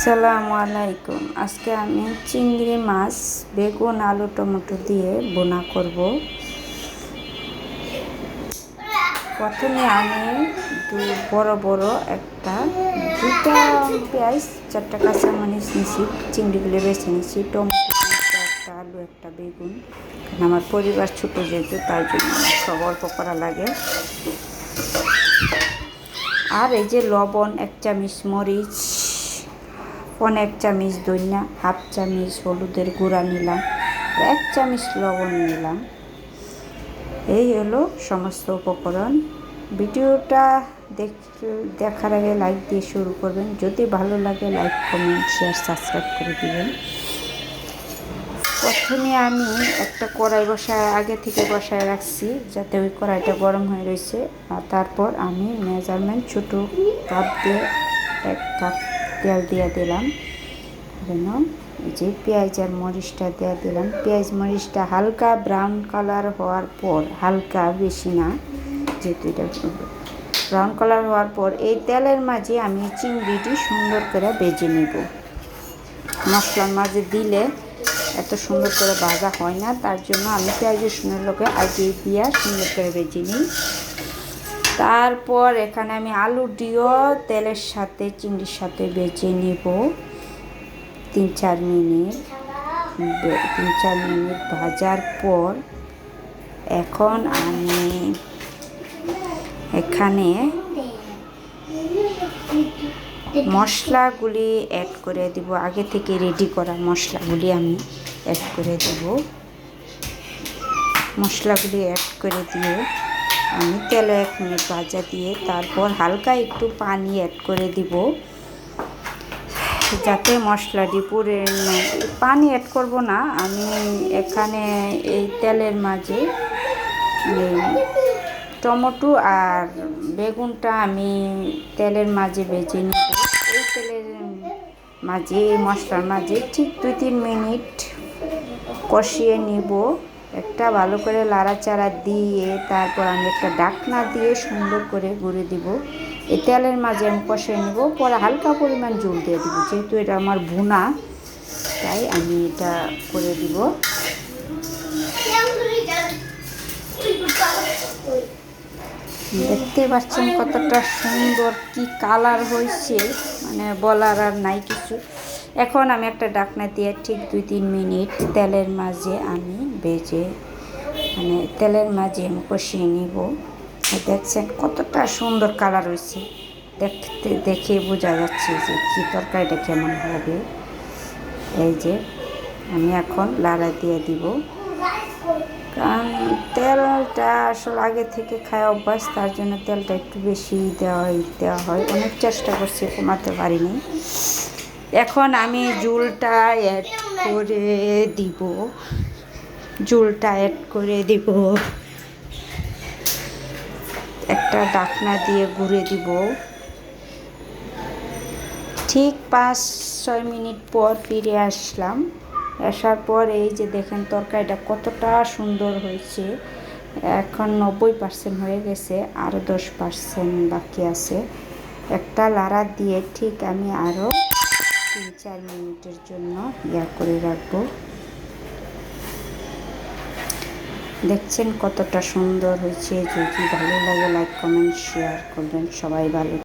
আসসালামু আলাইকুম। আজকে আমি চিংড়ি মাছ, বেগুন, আলু, টমেটো দিয়ে বোনা করব। প্রথমে আমি দু বড় বড় একটা দুটা পেঁয়াজ, চারটা কাঁচামরিচ নিছি, চিংড়িগুলো বেছে নিছি, টমেটো একটা আলু, একটা বেগুন। আমার পরিবার ছোটো যেহেতু, তাই জন্য সব অল্প করা লাগে। আর এই যে লবণ, এক চামচ মরিচ পন এক চামচ দইনা হাফ চামচ হলুদের গুঁড়া নিলাম, এক চামচ লবণ নিলাম। এই হলো সমস্ত উপকরণ। ভিডিওটা দেখ, দেখার আগে লাইক দিয়ে শুরু করবেন। যদি ভালো লাগে লাইক কমেন্ট শেয়ার সাবস্ক্রাইব করে দিবেন। প্রথমে আমি একটা কড়াই বসায় আগে থেকে বসায় রাখছি, যাতে ওই কড়াইটা গরম হয়ে রয়েছে। আর তারপর আমি মেজারমেন্ট ছোটো কাপ দিয়ে এক কাপ তেল দিয়ে দিলাম। যেন যে পেঁয়াজ আর মরিচটা দিয়ে দিলাম। পেঁয়াজ মরিচটা হালকা ব্রাউন কালার হওয়ার পর, হালকা বেশি না, যেহেতু এটা ব্রাউন কালার হওয়ার পর, এই তেলের মাঝে আমি চিংড়িটি সুন্দর করে বেজে নেব। মশলার মাঝে দিলে এত সুন্দর করে ভাজা হয় না, তার জন্য আমি পেঁয়াজ রসুনের লোকে আগে দিয়া সুন্দর করে বেজে নিই। তারপর এখানে আমি আলু দিয়েও তেলের সাথে, চিংড়ির সাথে বেজে নেব। তিন চার মিনিট তিন চার মিনিট ভাজার পর এখন আমি এখানে মশলাগুলি অ্যাড করে দিব। আগে থেকে রেডি করা মশলাগুলি আমি অ্যাড করে দেব। মশলাগুলি অ্যাড করে দিয়ে আমি তেলে এক মিনিট ভাজা দিয়ে তারপর হালকা একটু পানি অ্যাড করে দিব। যাতে মশলাটি না- পানি অ্যাড করব না, আমি এখানে এই তেলের মাঝে টমেটো আর বেগুনটা আমি তেলের মাঝে বেজে নিব। এই তেলের মাঝে, মশলার মাঝে ঠিক দুই তিন মিনিট কষিয়ে নিব। একটা ভালো করে লাড়াচাড়া দিয়ে, তারপর আমি একটা ডাকনা দিয়ে সুন্দর করে গুঁড়ে দিব। এই তেলের মাঝে আমি কষিয়ে নিব, পরে হালকা পরিমাণ জল দিয়ে দিব, যেহেতু এটা আমার ভুনা, তাই আমি এটা করে দিব। দেখতে পাচ্ছেন কতটা সুন্দর, কি কালার হয়েছে মানে বলার আর নাই কিছু। এখন আমি একটা ডাকনা দিয়ে ঠিক দুই তিন মিনিট তেলের মাঝে আমি বেজে মানে তেলের মাঝে আমি কষিয়ে নিব। দেখছেন কতটা সুন্দর কালার হয়েছে। দেখতে, দেখে বোঝা যাচ্ছে যে কী তরকারিটা কেমন হবে। এই যে আমি এখন লাড়া দিয়ে দিব। কারণ তেলটা আসলে আগে থেকে খায় অভ্যাস, তার জন্য তেলটা একটু বেশি দেওয়া দেওয়া হয়। অনেক চেষ্টা করছি কমাতে পারিনি। এখন আমি জুলটা অ্যাড করে দিব। জুলটা অ্যাড করে দিব। একটা ডাকনা দিয়ে ঘুরে দিব। ঠিক পাঁচ, ছয় মিনিট পর ফিরে আসলাম। আসার পর এই যে দেখেন তরকারিটা কতটা সুন্দর হয়েছে। এখন নব্বই পার্সেন্ট হয়ে গেছে আরও দশ পার্সেন্ট বাকি আছে। একটা লাড়া দিয়ে ঠিক আমি আরও তিন চার মিনিটের জন্য ইয়া করে রাখব। দেখছেন কতটা সুন্দর হয়েছে। যদি ভালো লাগে লাইক কমেন্ট শেয়ার করবেন। সবাই ভালো